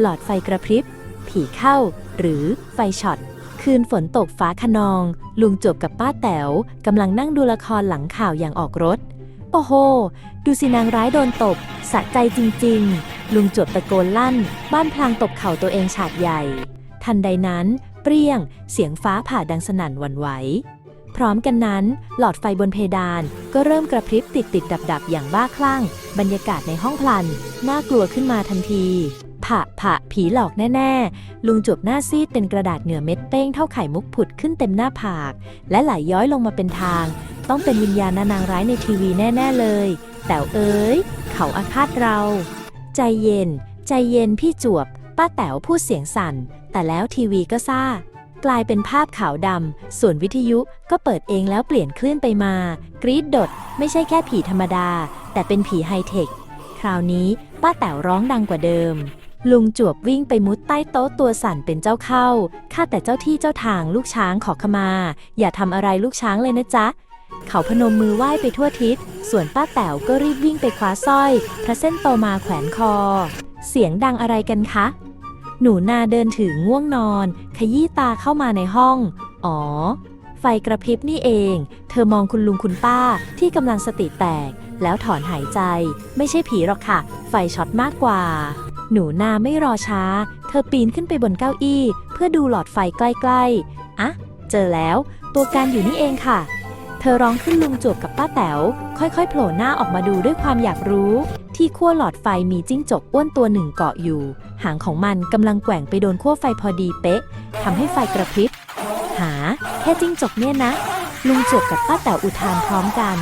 หลอดไฟกระพริบ ผีเข้า หรือไฟช็อต คืนฝนตกฟ้าขนอง ลุงจบกับป้าแต๋วกำลังนั่งดูละครหลังข่าวอย่างออกรถ โอ้โห ดูสินางร้ายโดนตบ สะใจจริง ๆ ลุงจวบตะโกนลั่น บ้านพลางตบเข่าตัวเองฉาดใหญ่ ทันใดนั้น เปรี้ยง เสียงฟ้าผ่าดังสนั่นหวั่นไหวพร้อมกันนั้น หลอดไฟบนเพดานก็เริ่มกระพริบติดติดดับดับอย่างบ้าคลั่ง บรรยากาศในห้องพลัน น่ากลัวขึ้นมาทันที ผะผะผีหลอกแน่ ๆ ลุงจวบหน้าซีดเป็นกระดาษเหงื่อเม็ดเป้งเท่าไข่มุกผุดขึ้นเต็มหน้าผาก และไหลย้อยลงมาเป็นทาง ต้องเป็นวิญญาณนางร้ายในทีวีแน่ ๆเลย แต่เอ๋ยเขาอาฆาตเรา ใจเย็น ใจเย็นพี่จวบ ป้าแต๋วพูดเสียงสั่น แต่แล้วทีวีก็ซ่ากลายเป็นภาพขาวดำ ส่วนวิทยุก็เปิดเองแล้วเปลี่ยนคลื่นไปมา กรีดดด ไม่ใช่แค่ผีธรรมดา แต่เป็นผีไฮเทค คราวนี้ป้าแต๋วร้องดังกว่าเดิม ลุงจวบวิ่งไปมุดใต้โต๊ะตัวสั่นเป็นเจ้าเข้า ข้าแต่เจ้าที่เจ้าทางลูกช้างขอขมา อย่าทำอะไรลูกช้างเลยนะจ๊ะ เขาพนมมือไหว้ไปทั่วทิศ ส่วนป้าแต๋วก็รีบวิ่งไปคว้าสร้อย พระเส้นโตมาแขวนคอ เสียงดังอะไรกันคะ หนูนาเดินถือง่วงนอน ขยี้ตาเข้ามาในห้อง อ๋อ ไฟกระพริบนี่เอง เธอมองคุณลุงคุณป้าที่กำลังสติแตก แล้วถอนหายใจ ไม่ใช่ผีหรอกค่ะ ไฟช็อตมากกว่า หนูนาไม่รอช้า เธอปีนขึ้นไปบนเก้าอี้ เพื่อดูหลอดไฟใกล้ๆ อะ เจอแล้ว ตัวการอยู่นี่เองค่ะ เธอร้องขึ้นลุงจวบกับป้าแต๋ว ค่อยๆ โผล่หน้าออกมาดูด้วยความอยากรู้ ที่ขั้วหลอดไฟมีจิ้งจกอ้วนตัวหนึ่งเกาะอยู่ หางของมันกำลังแกว่งไปโดนขั้วไฟพอดีเป๊ะทำให้ไฟกระพริบ หา แค่จิ้งจกเนี่ยนะ ลุงจวบกับป้าแต๋วอุทานพร้อมกัน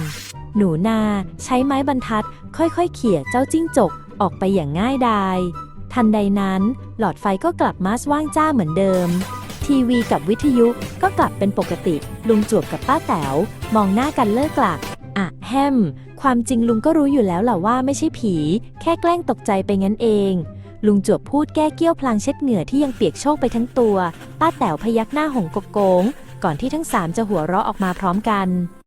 หนูนา ใช้ไม้บรรทัด ค่อยๆ เขี่ยเจ้าจิ้งจก ออกไปอย่างง่ายดายทันใดนั้น หลอดไฟก็กลับมาสว่างจ้าเหมือนเดิม ทีวีกับวิทยุก็กลับเป็นปกติ ลุงจวบกับป้าแต๋วมองหน้ากันเลิกหลักอะแฮม ความจริงลุงก็รู้อยู่แล้วแหละว่าไม่ใช่ผี แค่แกล้งตกใจไปงั้นเอง ลุงจวบพูดแก้เกี้ยวพลางเช็ดเหงื่อที่ยังเปียกโชกไปทั้งตัว ป้าแต๋วพยักหน้าหงกโกง ก่อนที่ทั้งสามจะหัวเราะออกมาพร้อมกัน